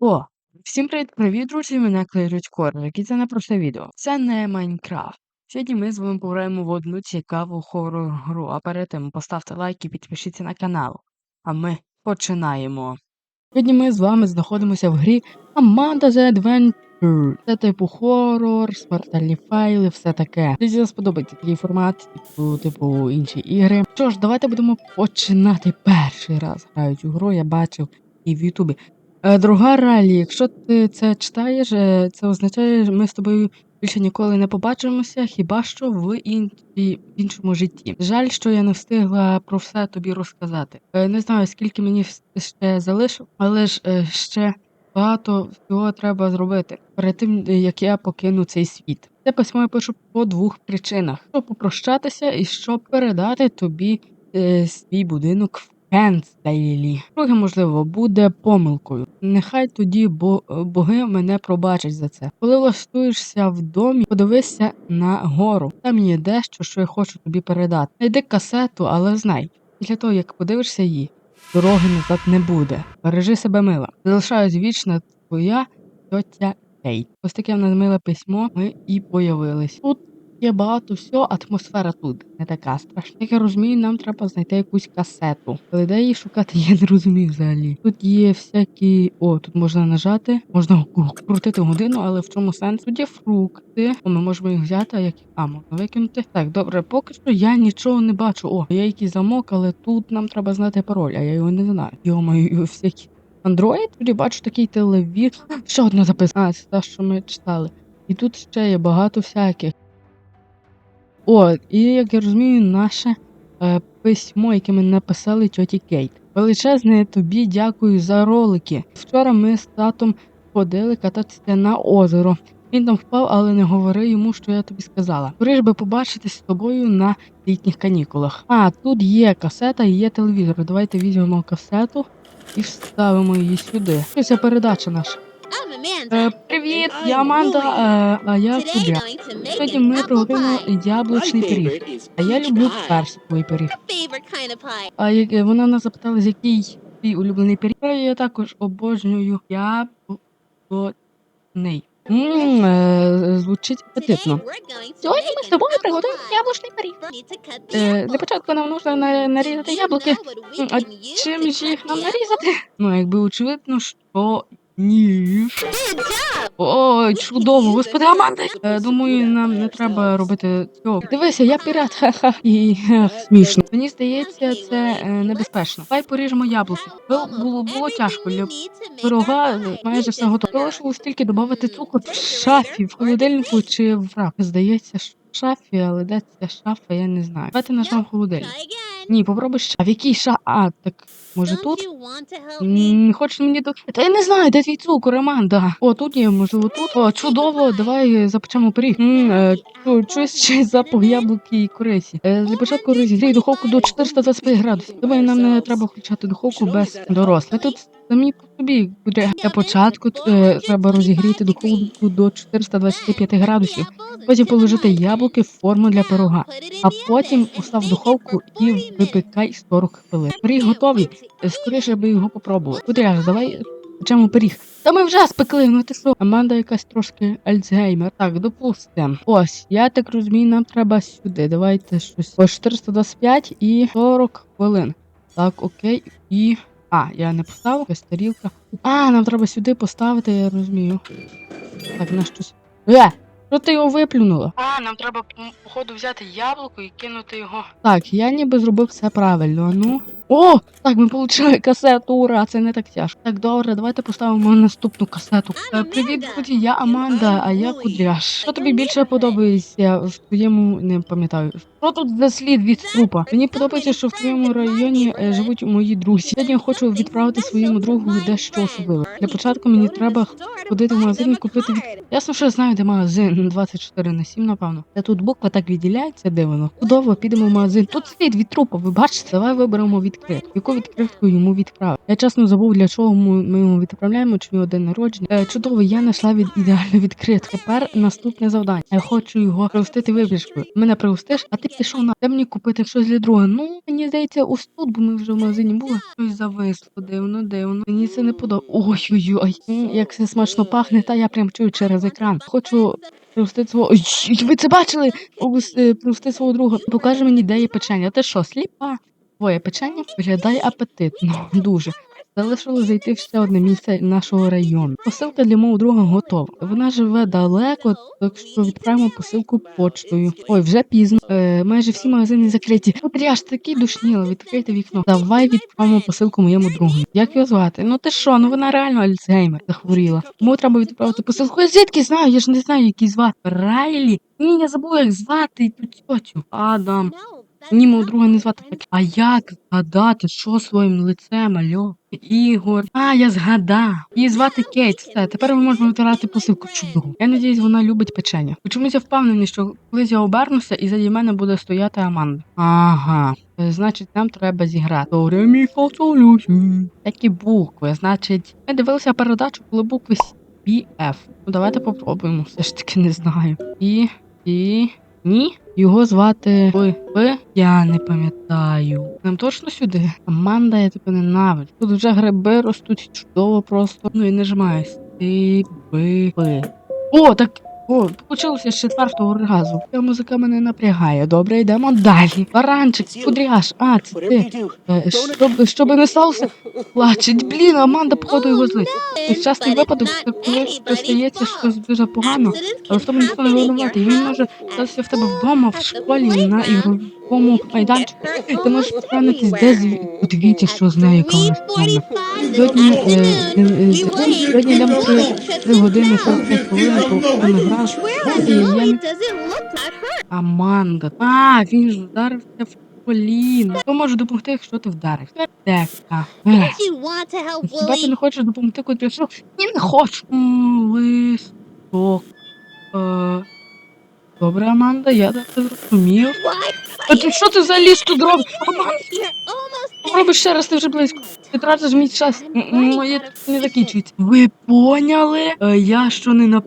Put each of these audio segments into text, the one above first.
О, всім привіт, привіт, друзі! Мене кличуть Коржик, і це не просте відео. Це не Майнкрафт. Сьогодні ми з вами пограємо в одну цікаву хоррор гру. А перед тим поставте лайк і підпишіться на канал. А ми починаємо. Сьогодні ми з вами знаходимося в грі Amanda The Adventure. Це типу хоррор, смертельні файли, все таке. Якщо сподобається такий формат, типу, типу інші ігри. Що ж, давайте будемо починати перший раз. Граю цю гру, я бачив і в Ютубі. Е, Друга ралі, якщо ти це читаєш, е, це означає, що ми з тобою більше ніколи не побачимося, хіба що в іншій- іншому житті. Жаль, що я не встигла про все тобі розказати. Е, Не знаю, скільки мені ще залишив, але ж ще багато всього треба зробити перед тим, як я покину цей світ. Це письмо я пишу по двох причинах: щоб попрощатися і щоб передати тобі свій будинок в Кенстейлі. Друге, можливо, буде помилкою. Нехай тоді бо, боги мене пробачать за це. Коли влаштуєшся в домі, подивися на гору. Там є дещо, що я хочу тобі передати. Найди касету, але знай, після того як подивишся її, дороги назад не буде. Бережи себе мила. Залишаюсь вічна твоя тьотя Кейт. Ось таке в нас миле письмо. Ми і появились. Тут є багато всього, атмосфера тут не така страшна. Як я розумію, нам треба знайти якусь касету. Але де її шукати, я не розумію взагалі. Тут є всякі. О, тут можна нажати, можна крутити годину, але в чому сенс? Тут є фрукти. О, ми можемо їх взяти, а як а, можна викинути. Так, добре, поки що я нічого не бачу. О, є якийсь замок, але тут нам треба знати пароль, а я його не знаю. Йо-моє, всякі. Android, тоді бачу такий телевізор. Ще одне записано. А, це те, що ми читали. І тут ще є багато всяких. О, і як я розумію, наше е, письмо, яке ми написали тьоті Кейт. Величезне тобі дякую за ролики. Вчора ми з татом ходили кататися на озеро. Він там впав, але не говори йому, що я тобі сказала. Скоріш би побачитись з тобою на літніх канікулах. А, тут є касета і є телевізор. Давайте візьмемо касету і вставимо її сюди. Ось передача наша. Е, привіт, я Аманда, а я Кубя. Сьогодні ми приготуємо яблучний пиріг. А я люблю персиковий пиріг. А як е, вона нас запитала, з який твій улюблений пиріг. А Я також обожнюю яблучний. Мм, е, звучить апетитно. Сьогодні ми з тобою приготуємо яблучний пиріг. Е, для початку нам потрібно на- нарізати яблуки. М, А чим ж їх нам нарізати? Ну, якби очевидно, що job. Ой, чудово, господи, Аманда. Е, Думаю, нам не треба робити цього. Дивися, я пірат, ха-ха, і ех, смішно. Мені здається, це е, небезпечно. Давай поріжемо яблуки. Було, було, було тяжко. Для пирога е, майже все готово. Залишилось тільки додати цукор в шафі, в холодильнику чи в раф. Здається, що в шафі, але де ця шафа, я не знаю. Давайте нажмемо холодильник. Ні, попробуй ще. А в якій ша? А, так може тут? Не хочеш мені до. Та я не знаю, де твій цукор, Аманда. О, тут є, можливо, тут. О, чудово, давай е, запечемо пиріг. М, е, чу- Чуєш ще запах яблуки і корисі. Е, Для початку розігрій духовку до 425 градусів. Думаю, нам не треба включати духовку без дорослих. Тут самі по собі буде. Для початку е, треба розігріти духовку до 425 градусів. Потім положити яблуки в форму для пирога. А потім постав духовку і випікай 40 хвилин. Пиріг готовий. Скоріше би його попробувати. Кудряш, давай печемо пиріг. Та ми вже спекли, ну ти що? Аманда якась трошки альцгеймер. Так, допустим. Ось, я так розумію, нам треба сюди. Давайте щось. Ось 425 і 40 хвилин. Так, окей. І. А, я не поставив, якась тарілка. А, нам треба сюди поставити, я розумію. Так, на щось. Е! Що ти його виплюнула? А, нам треба походу взяти яблуко і кинути його. Так, я ніби зробив все правильно. а Ну. О! Так, ми отримали касету, ура! Це не так тяжко. Так, добре, давайте поставимо наступну касету. Е, Привіт, друзі, я Аманда, а я Кудряш. Що тобі більше подобається в твоєму, не пам'ятаю. Що тут за слід від трупа? Мені подобається, що в твоєму районі е, живуть мої друзі. Сьогодні я хочу відправити своєму другу дещо особливе. Для початку мені треба ходити в магазин і купити від Ясно, що я знаю, де магазин 24 на 7, напевно. Та тут буква так відділяється дивно. Чудово, підемо в магазин. Тут слід від трупа, ви бачите? Давай виберемо від відкритку. Яку відкритку йому відправив? Я чесно забув, для чого ми йому відправляємо, чи його день народження. Е, чудово, я знайшла від ідеальну відкритку. Тепер наступне завдання. Я хочу його пригостити випічкою. Мене пригостиш, а ти пішов на де мені купити щось для друга. Ну мені здається, ось тут, бо ми вже в магазині були. Щось зависло, дивно, дивно. Мені це не подобається. Ой-ой-ой, як це смачно пахне, та я прям чую через екран. Хочу пригостити свого. Ой, ви це бачили? Пригостити свого друга. Покаже мені, де є печення. Ти що, сліпа? Твоє печення виглядає апетитно, дуже. Залишило зайти в ще одне місце нашого району. Посилка для мого друга готова. Вона живе далеко, так що відправимо посилку почтою. Ой, вже пізно. Е, майже всі магазини закриті. Потряш, такий душніло, відкрийте вікно. Давай відправимо посилку моєму другу. Як його звати? Ну ти що? Ну вона реально Альцгеймер захворіла. Тому треба відправити посилку. Я звідки знаю? Я ж не знаю, як її звати. Райлі? Ні, я забув, як звати ту тьотю. Адам. Ні, мого друга не звати так. А як згадати, що своїм лицем, альо? Ігор. А, я згадав. Її звати Кейт. Все, тепер ми можемо витирати посилку чудово. Я надіюсь, вона любить печення. Чомусь я впевнений, що колись я обернуся і заді мене буде стояти Аманда. Ага. Е, Значить, нам треба зіграти. La, si. Такі букви. Значить, ми дивилися передачу, коли букви С, Ф. Ну давайте попробуємо. Все ж таки не знаю. І, і, ні. Його звати. Ви? Я не пам'ятаю. Нам точно сюди? Аманда, я тебе ненавиджу. Тут вже гриби ростуть чудово просто. Ну і нажимаюсь. Ти би. О, так. О, получилося з четвертого разу. Ця музика мене напрягає. Добре, йдемо далі. Баранчик, кудряш. А, це ти. Е, Щоб, щоб не сталося, плачеть. Блін, Аманда, походу, його злить. Нещасний випадок, це коли стається щось дуже погано, але в тому ніхто не винувати. Він може статися в тебе вдома, в школі, на ігровому майданчику. Ти можеш поранитись десь. Подивіться, що з нею яка у нас тема. Сьогодні, е, е, е, сьогодні йдемо три, години 45 хвилин, ми грали. І Аманда. А, він ж вдарився в коліно. Хто може допомогти, якщо ти вдарився? Дека. Хіба ти не хочеш допомогти Кудряшу? Ні, не хочу. Листок. Добре, Аманда, я тебе зрозумів. А ти що ти за ліс тут робиш? Аманда, робиш ще раз, ти вже близько. Ти тратиш мій час. Моє не закінчується. Ви поняли? Е, Я що не на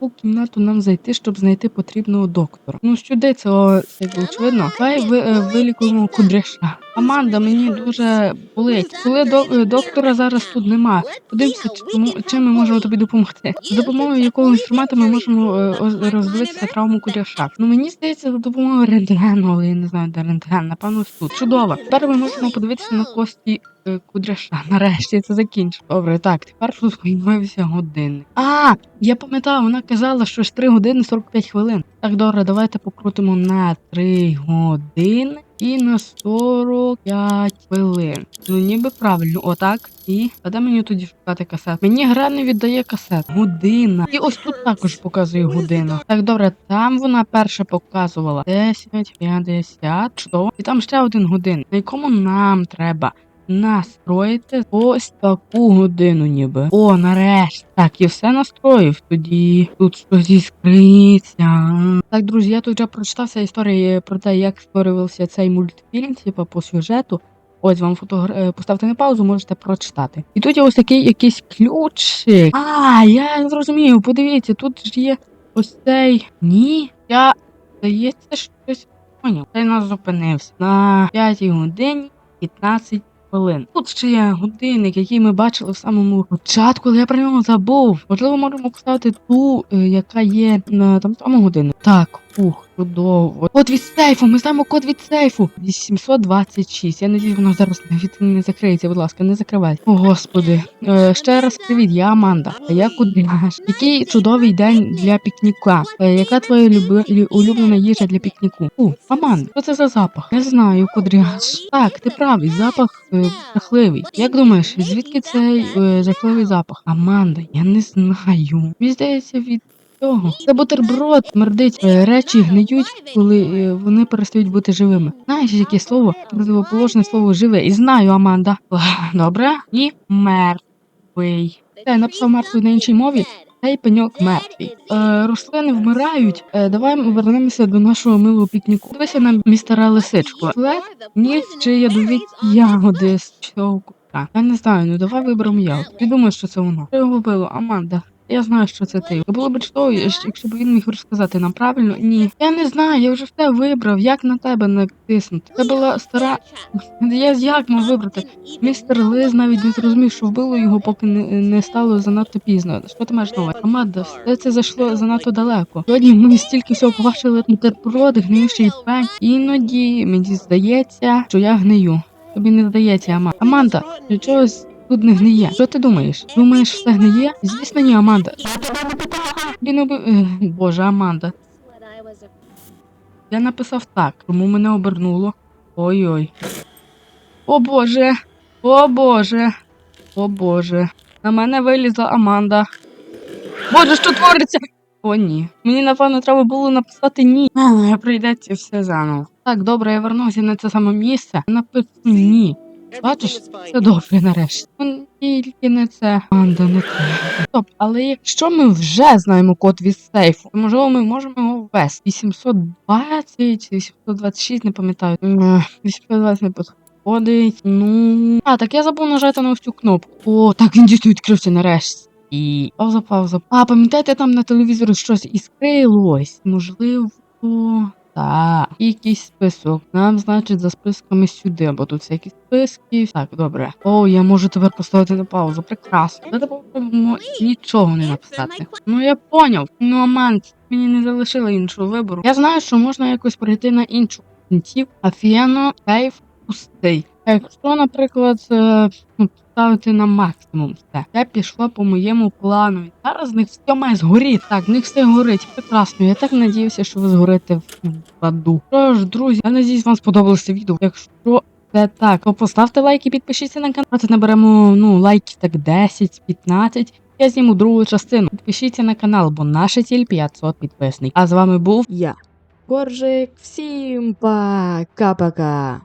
у кімнату нам зайти, щоб знайти потрібного доктора. Ну сюди це о, якби очевидно. Давай ви, е, вилікуємо кудряша. Аманда, мені дуже болить. Коли до, е, доктора зараз тут нема. Подивимося, чи- чим ми можемо тобі допомогти. За допомогою якого інструменту ми можемо е, роздивитися травму кудряша. Ну мені здається, за допомогою рентгену, але я не знаю, де рентген. Напевно, тут. Чудово. Тепер ми можемо подивитися на кості е, кудряша. Нарешті це закінчив. Добре, так, тепер тут з'явився годинник. А, я пам'ятаю, вона казала, що ж 3 години 45 хвилин. Так, добре, давайте покрутимо на 3 години і на 45 хвилин. Ну, ніби правильно, отак. І а де мені тоді шукати касет? Мені гра не віддає касет. Година. І ось тут також показує годину. Так, добре, там вона перша показувала 10, 50, чудово. І там ще один годин, на якому нам треба настроїти ось таку годину, ніби. О, нарешті. Так, і все настроїв. Тоді тут щось іскриться. Так, друзі, я тут вже прочитався історії про те, як створювався цей мультфільм, типу по сюжету. Ось вам фотогра... е, поставте на паузу, можете прочитати. І тут є ось такий якийсь ключик. А, я зрозумів. Подивіться, тут ж є ось цей. Ні. Я здається, щось поняв. Цей нас зупинився на 5 годині 15 хвилин. Тут ще є годинник, який ми бачили в самому початку, але я про нього забув. Можливо, можемо поставити ту, е, яка є на там самому годину. Так, ух, чудово. Код від сейфу, ми знаємо код від сейфу. 826. Я надіюсь, воно зараз навіть не закриється, будь ласка, не закривайте. О, господи. Е, ще раз привіт, я Аманда. А я Кудряш. Який чудовий день для пікніка. Е, яка твоя люби... улюблена їжа для пікніку? У, Аманда, що це за запах? Не знаю, Кудряш. Так, ти правий, запах е, жахливий. Як думаєш, звідки цей е, жахливий запах? Аманда, я не знаю. Мені здається, від цього. Це бутерброд смердить. Е, Речі гниють, коли е, вони перестають бути живими. Знаєш, яке слово? Противоположне слово живе. І знаю, Аманда. Добре. І мертвий. Це я написав мертвий на іншій мові. цей пеньок мертвий. Е, рослини вмирають. Е, давай ми вернемося до нашого милого пікніку. Дивися на містера лисичку. Лед, ніг чи ядові ягоди з цього куска. Я не знаю, ну давай виберемо ягоду. Ти думаєш, що це воно? Що його вбило? Аманда. Я знаю, що це ти. Було б чудово, якщо б він міг розказати нам правильно. Ні. Я не знаю, я вже все вибрав. Як на тебе натиснути? Це була стара. Я як мав вибрати? Містер Лиз навіть не зрозумів, що вбило його, поки не, стало занадто пізно. Що ти маєш на увазі? Аманда, все це зайшло занадто далеко. Сьогодні ми стільки всього побачили бутерброди, гниючий пень. Іноді мені здається, що я гнию. Тобі не здається, Аманда. Аманда, нічого тут не гниє. Що ти думаєш? Думаєш, все гниє? Звісно, ні, Аманда. Я тебе не питала. Він уби... Боже, Аманда. Я написав так, тому мене обернуло. Ой-ой. О боже. О боже. О боже. На мене вилізла Аманда. Боже, що твориться? О, ні. Мені, напевно, треба було написати ні. Але прийдеться все заново. Так, добре, я вернувся на це саме місце. Напишу ні. Бачиш, Все добре нарешті. Тільки не це. Анда, не це. Стоп, але якщо ми вже знаємо код від сейфу, то можливо ми можемо його ввести. 820, 826, не пам'ятаю. 820 не підходить. Ну. А, так я забув нажати на ось цю кнопку. О, так він дійсно відкрився нарешті. І пауза, пауза. А, пам'ятаєте, там на телевізорі щось іскрилось? Можливо. Так, якийсь список. Нам, значить, за списками сюди, бо тут всякі списки. Так, добре. О, я можу тепер поставити на паузу. Прекрасно. Давайте попробуємо нічого не написати. Ну я поняв. Ну, амант, мені не залишили іншого вибору. Я знаю, що можна якось перейти на іншу кінців. Афіано, сейф, пустий. Якщо, наприклад, е, ну, ставити на максимум все. Я пішла по моєму плану. І Зараз в них все має згоріти. Так, в них все горить. Прекрасно. Я так надіюся, що ви згорите в аду. Що ж, друзі, я надіюсь, вам сподобалося відео. Якщо це так, то поставте лайк і підпишіться на канал. Давайте наберемо ну, лайків так 10-15. Я зніму другу частину. Підпишіться на канал, бо наша ціль 500 підписників. А з вами був я. Коржик. Всім пока-пока.